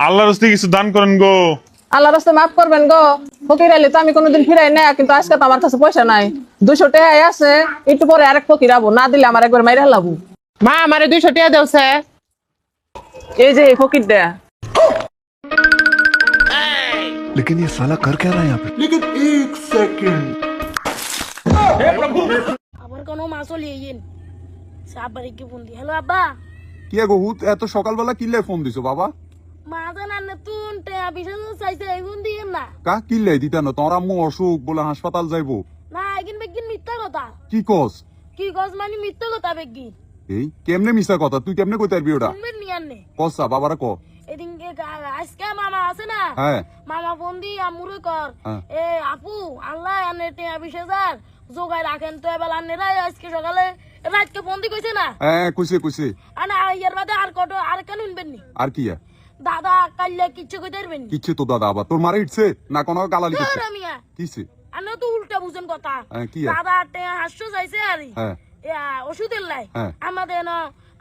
আল্লাহর হস্তে কিছু দান করেন গো আল্লাহ রাস্তা মাফ করবেন গো ফকির আইলে তো আমি কোনোদিন ফিরাই না কিন্তু আজকে তো আমার কাছে পয়সা নাই দুশো টাকা আছে একটু পরে আরেক ফকির আবো না দিলে আমার একবার মাইরে হালাবো মা আমারে দুইশো টাকা দেওছে এই যে এই ফকির দেয়া लेकिन ये साला कर क्या रहा है यहाँ पे আবার কোনো মাছও লিয়ে গেল সে আব্বার কি ফোন দি হ্যালো আব্বা কি গো হুত এত সকালবেলা কিল্লে ফোন দিছো বাবা মা জান আর নতুন টেয়া বিশেষ চাইছে এই ফোন দিয়ে না। কা কিল্লে দিতা না তোর আম্মু অসুখ বলে হাসপাতাল যাইবো। না এগিন বেগিন মিথ্যা কথা। কি কস? কি মানে মিথ্যা কথা এই কেমনে মিশা কথা? তুই কেমনে কই তারবি ওটা? শুনবেন নি কসা বাবারা ক। এদিনকে আজকে মামা আছে না? হ্যাঁ। মামা ফোন দি আমুরে কর। হ্যাঁ। এ আপু আল্লাহ আনে টেয়া বিশ হাজার। জোগাই রাখেন তো এবার আনেরাই আজকে সকালে রাতকে ফোন দি কইছে না? হ্যাঁ আনা ইয়ার বাদে আর কত আর কেন শুনবেন নি? আর কি? দাদা কাল্লে কিচ্ছু কইতে পারবেন নি? কিচ্ছে তো দাদা আবার তোর মারে ইটছে না কোনো গালালি করছে? কিছে আনে তো উল্টা বুঝেন কথা। হ্যাঁ? দাদা হাসছো আরে। হ্যাঁ। ওষুধের লাই। হ্যাঁ। আমাদের ন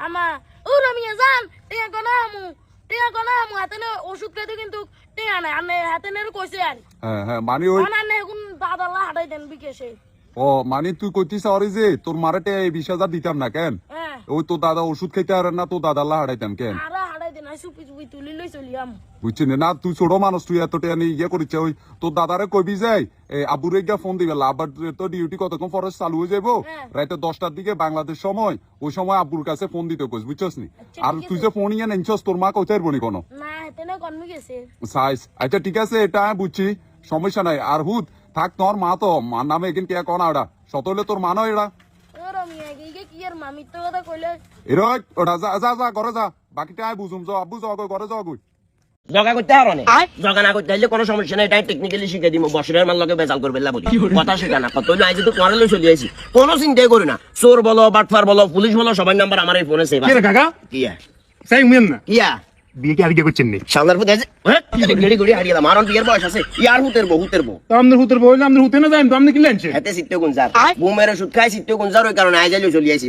আমা ও রমিয়া যান। টিয়া কোনা আমু টিয়া কোনা আমু। হাতে ওষুধ খাইতে কিন্তু টিয়া নাই আনে হাতে নে কইছে আর। হ্যাঁ হ্যাঁ মানে ওই আনানে এখন দাদাল্লা হাঁটাই দেন বিকেশে। ও মানে তুই কইতিস আরে যে তোর এই বিশ হাজার দিতাম না কেন? ওই তো দাদা ওষুধ খাইতে আর না তো দাদা আল্লাহ হারাইতাম কেন বুঝছি না? তুই ছোট মানুষ তুই এত টেনে ইয়ে ওই তোর দাদারে কবি যাই আবুরে গিয়া ফোন দিবে আবার তো ডিউটি কতক্ষণ চালু হয়ে যাব। রাতে দশটার দিকে বাংলাদেশ সময় ওই সময় আব্বুর কাছে ফোন দিতে কইস বুঝছস নি? আচ্ছা, আর তুই যে ফোন ইয়ে নেনছস তোর মা কোথায় বনি কোনো সাইজ আচ্ছা ঠিক আছে এটা বুঝছি সমস্যা নাই। আর হুদ থাক তোর মা তো মার নামে এখান কে কোন ওটা শত হলে তোর মা নয় এটা ও রমিয়া গিয়ে কি আর মামির তো কথা কইলে এরকম ওটা যা যা যা ঘরে যা। বাকিটা আমি বুঝুম আব্বু ঘরে জগা করতে হারো না? জগা না করতে হলে কোনো সমস্যা নাই এটাই টেকনিক্যালি শিখে দিব বছরের মান লগে বেজাল করবে বলি? কথা শেখা না কত আজ তো তোমার লই চলে আইছি। কোনো চিন্তাই করি না। চোর বলো বাটফার বলো পুলিশ বলো সবার নাম্বার আমার এই ফোনে সেভ কে আছে কাকা? কিয়া সেই উমেন না? কিয়া বিয়ে কি আর কি করছেন নি? সামনের ফুটে আছে। গড়ি গড়ি হারিয়ে দাম আরন বিয়ের বয়স আছে। ইয়ার হুতের বউ হুতের বউ। তো আমাদের হুতের আমাদের হুতে না যাই তো আপনি কি লেনছে হাতে সিটে গুঞ্জার বুমের ওষুধ খাই ওই কারণে আজ চলে আইছি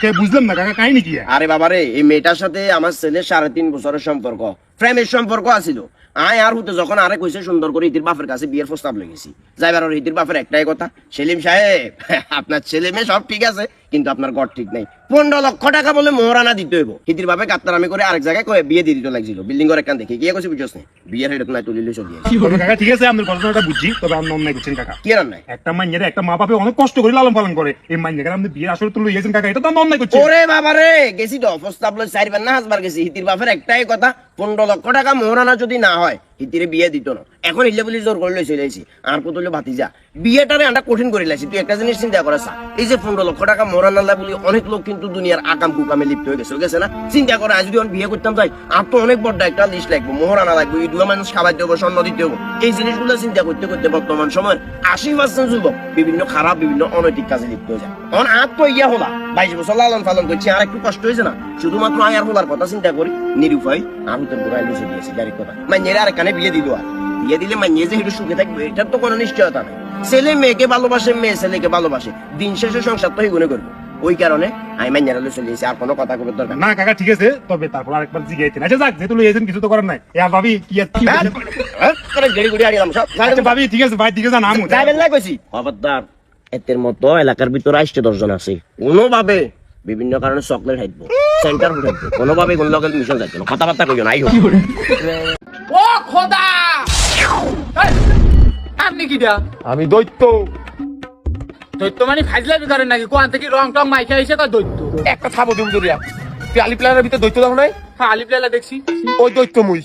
খেয়ে বুঝলাম না কাকা কাহিনী কি? আর? আরে বাবারে এই মেয়েটার সাথে আমার ছেলের সাড়ে তিন বছরের সম্পর্ক। প্রেমের সম্পর্ক আছিল। আয় আর হতে যখন আরে কইছে সুন্দর করে ইতির বাপের কাছে বিয়ের প্রস্তাব লেগেছি যাইবার আর ইতির বাপের একটাই কথা সেলিম সাহেব আপনার ছেলে মেয়ে সব ঠিক আছে কিন্তু আপনার ঘর ঠিক নাই। পনেরো লক্ষ টাকা বলে মোহরানা দিতে হইব। ইতির বাপে কাত্তারামি করে আরেক জায়গায় কয়ে বিয়ে দিয়ে দিতে লাগছিল। বিল্ডিং ঘর একখান দেখি। কি কইছে বুঝছ না? বিয়ের হেডে নাই তুলিলে চলি কাকা ঠিক আছে আপনার ঘটনাটা বুঝছি তবে আপনি অন্যায় করছেন কাকা। কি আর নাই একটা মাইয়ারে একটা মা বাপে অনেক কষ্ট করে লালন পালন করে। এই মাইয়াকে আপনি বিয়ে আসলে তুলে ইয়েছেন কাকা এটা তো অন্যায় করছেন ওরে বাবারে গেছি তো প্রস্তাব লই চারবার না হাসবার গেছি। হিতির বাপের একটাই কথা পনেরো লক্ষ টাকা মোহরানা যদি না হয়, হিতিরে বিয়ে দিত না। এখন ইল্লে বলি জোর করে লই চলে আইছি আর কত হইল ভাতিজা। বিয়েটারে আন্ডা কঠিন করে লাইছি তুই একটা জিনিস চিন্তা করে। এই যে পনেরো লক্ষ টাকা মোহরানা লাই বলি অনেক লোক কিন্তু দুনিয়ার আকাম কুকামে লিপ্ত হয়ে গেছে গেছে না? চিন্তা করে আজ যদি বিয়ে করতাম তাই আর তো অনেক বড় একটা লিস্ট লাগবে মোহরানা লাগবে ইদুয়া মানুষ খাওয়াইতে হবে স্বর্ণ দিতে হবে। এই জিনিসগুলো চিন্তা করতে করতে বর্তমান সময় আশি পার্সেন্ট যুবক বিভিন্ন খারাপ, বিভিন্ন অনৈতিক কাজে লিপ্ত হয়ে যায়। অন আত তো ইয়া হলা, বাইশ বছর লালন পালন করছি, আর একটু কষ্ট হয়েছে না? শুধুমাত্র আয়ার হলার কথা চিন্তা করি, নিরুপায় আমি তো বুড়াই লুচে দিয়েছি গাড়ির কথা। মাইনের আর কানে বিয়ে দিল আর। বিয়ে দিলে মাইনে যে একটু সুখে থাকবে এটার তো কোনো নিশ্চয়তা নেই। ছেলে মেয়েকে ভালোবাসে মেয়ে ছেলেকে ভালোবাসে দিন শেষে সংসার তো গুনে করব। ওই কারণে আমি দিয়েছি আর কোনো কথা কবে দরকার না কাকা ঠিক আছে তবে তারপর আরেকবার জিগাইতেন আচ্ছা যাক যেহেতু কিছু তো করার নাই। ভাবি কি? করে গেড়ি গুড়ি সব আচ্ছা ভাবি ঠিক আছে ভাই ঠিক আছে নাম। না কইছি। খবরদার এতের মতো এলাকার ভিতরে আসছে দশজন আছে। কোনোভাবে বিভিন্ন কারণে চকলেট হাইটবো সেন্টার ফুট হাইটবো কোনোভাবে কোন লোকের মিশন যাইতো না। কথাবার্তা কইও নাই ও খোদা! আপনি কি দা আমি দৈত্য। দৈত্য মানে ফাইজলামি করেন নাকি? কোয়ান থেকে রং টং মাইকা এসে কয় দৈত্য? একটা থাবো দিম দরিয়া। তুই আলি প্লানের ভিতরে দৈত্য দেখো নাই? হ্যাঁ আলিপ লালা দেখছি। ওই দৈত্য মুই।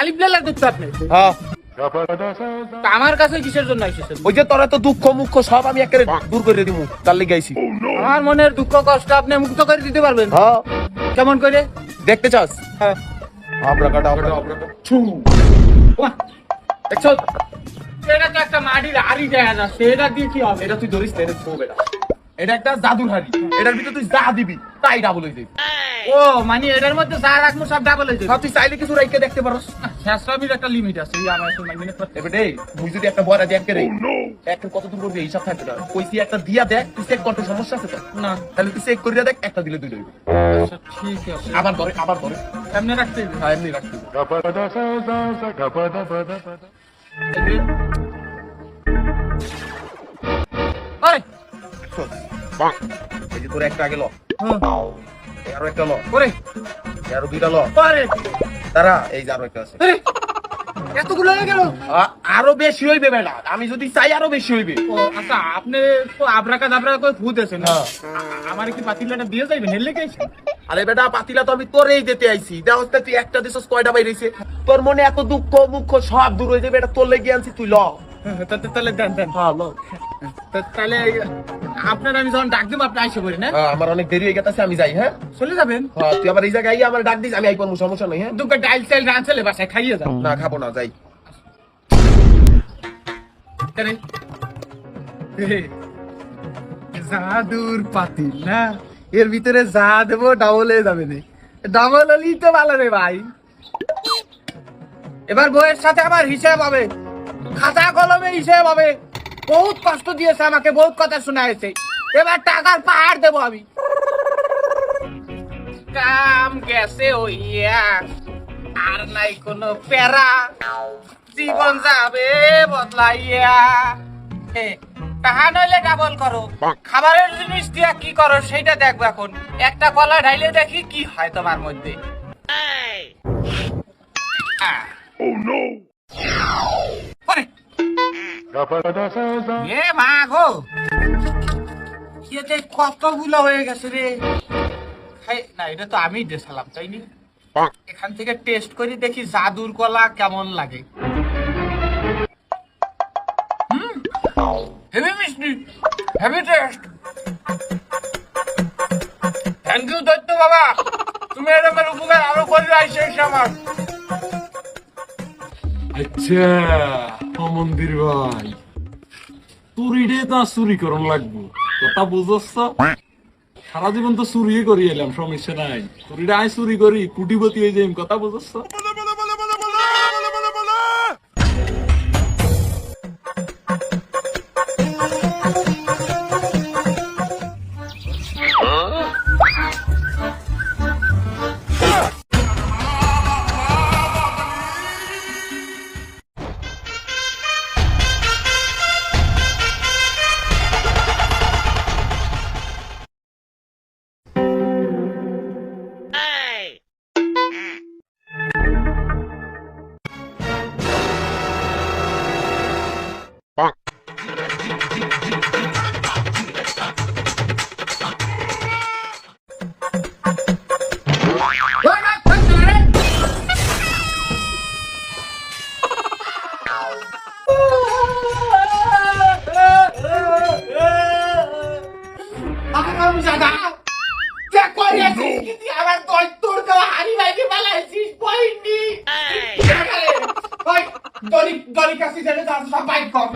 আলিপ লালা দৈত্য আপনি? হ্যাঁ। তা আমার কাছে কিসের জন্য এসেছেন ওই যে তোরা তো দুঃখ মুখ্য সব আমি একেবারে দূর করে দিমু তার লেগে আইছি। আমার মনের দুঃখ কষ্ট আপনি মুক্ত করে দিতে পারবেন? হ্যাঁ। কেমন করে? দেখতে চাস? হ্যাঁ। আবরা কাটা বাহ, দেখছ? এটা তো একটা মাটির আড়ি দেখা যাচ্ছে এটা দিয়ে কি হবে? এটা তুই ধরিস না এটা ছো বেটা এটা একটা জাদুর হাড়ি। এটার ভিতরে তুই যা দিবি তাই ডাবল হয়ে যাবে। ও মানে এটার মধ্যে যা রাখব সব ডাবল হয়ে যাবে। তুই চাইলে কিছু রাইকে দেখতে পারস শেষরাবির একটা লিমিট আছে এই আমার সময় করতে। এবার এই তুই যদি একটা বড় দিয়ে রে একটা কত দূর করবি হিসাব থাকবে না। কইছি একটা দিয়া দেখ তুই চেক করতে সমস্যা আছে তো? না। তাহলে তুই চেক করিয়া দেখ একটা দিলে দুই হইবে। আচ্ছা, ঠিক আছে। আবার ধরে আবার ধরে। এমনি রাখতে হ্যাঁ এমনি রাখতে এই যে তোর একটা আগে ল। আরও একটা ল। ওরে, আরও দুইটা ল। ওরে, তারা এই যে আরও একটা আছে। এতগুলো হয়ে গেল। আরও বেশি হইবে বেলা আমি যদি চাই আরও বেশি হইবে। আচ্ছা আপনি তো আবরাকা দাবরাকা করে আছেন হ্যাঁ। আমার কি পাতিলাটা দিয়ে যাইবেন? হেললে গেছে আরে বেটা পাতিলা তো আমি তোরেই দিতে আইছি। দেখ তুই একটা দিছস কয়টা বাইরেছে? তোর মনে এত দুঃখ মুখ সব দূর হয়ে যাবে এটা তোর লেগে আনছি তুই ল। তাহলে দেন দেন। হ্যাঁ ল। তাহলে আপনার আমি যখন ডাক দেবো আপনি আইসে করি না হ্যাঁ, আমার অনেক দেরি হয়ে গেছে আমি যাই হ্যাঁ? চলে যাবেন? হ্যাঁ, তুই আবার এই জায়গায় আমার ডাক দিস আমি আইপন সমস্যা নাই হ্যাঁ? দুটো ডাইল টাইল রাঁচলে বাসায় খাইয়ে যাও। না খাব না যাই। জাদুর পাতিল না এর ভিতরে যা দেবো ডাবল যাবে রে ডাবল হলেই তো ভালো রে ভাই। এবার বইয়ের সাথে আমার হিসাব হবে। খাতা কলমে হিসাব হবে। বহুত কষ্ট দিয়েছে আমাকে বহুত কথা শোনাইছে। এবার টাকার পাহাড় দেবো আমি। কাম গেছে ওইয়া আর নাই কোনো প্যারা। জীবন যাবে বদলাইয়া। তাহা নইলে ডাবল করো। খাবারের জিনিস দিয়া কি করো সেইটা দেখব এখন। একটা কলা ঢাইলে দেখি কি হয় তোমার মধ্যে। আহ। ওরে। এ মা গো! এতে কতগুলো হয়ে গেছে রে? না এটা তো আমি দেখালাম তাইনি এখান থেকে টেস্ট করে দেখি জাদুর কলা কেমন লাগে। হেভি মিষ্টি হেভি টেস্ট থ্যাংক ইউ দৈত্য বাবা। তুমি এরকম উপকার আরও করে আইসে আমার। আচ্ছা। মন্দির ভাই। চুরিরে তো চুরি করন লাগবো। কথা বুঝছ সারা জীবন তো চুরি করি এলাম, সমস্যা নাই। চুরিটা আই চুরি করি, কুটিপতি হয়ে যাই কথা বুঝছ জানা যে করিয়াছিস কিন্তু আমার দৈত্যর দেওয়া হারি ভাইকে পালাইছিস বইনি দড়ি দড়ি কাছে তার সব বাইক কর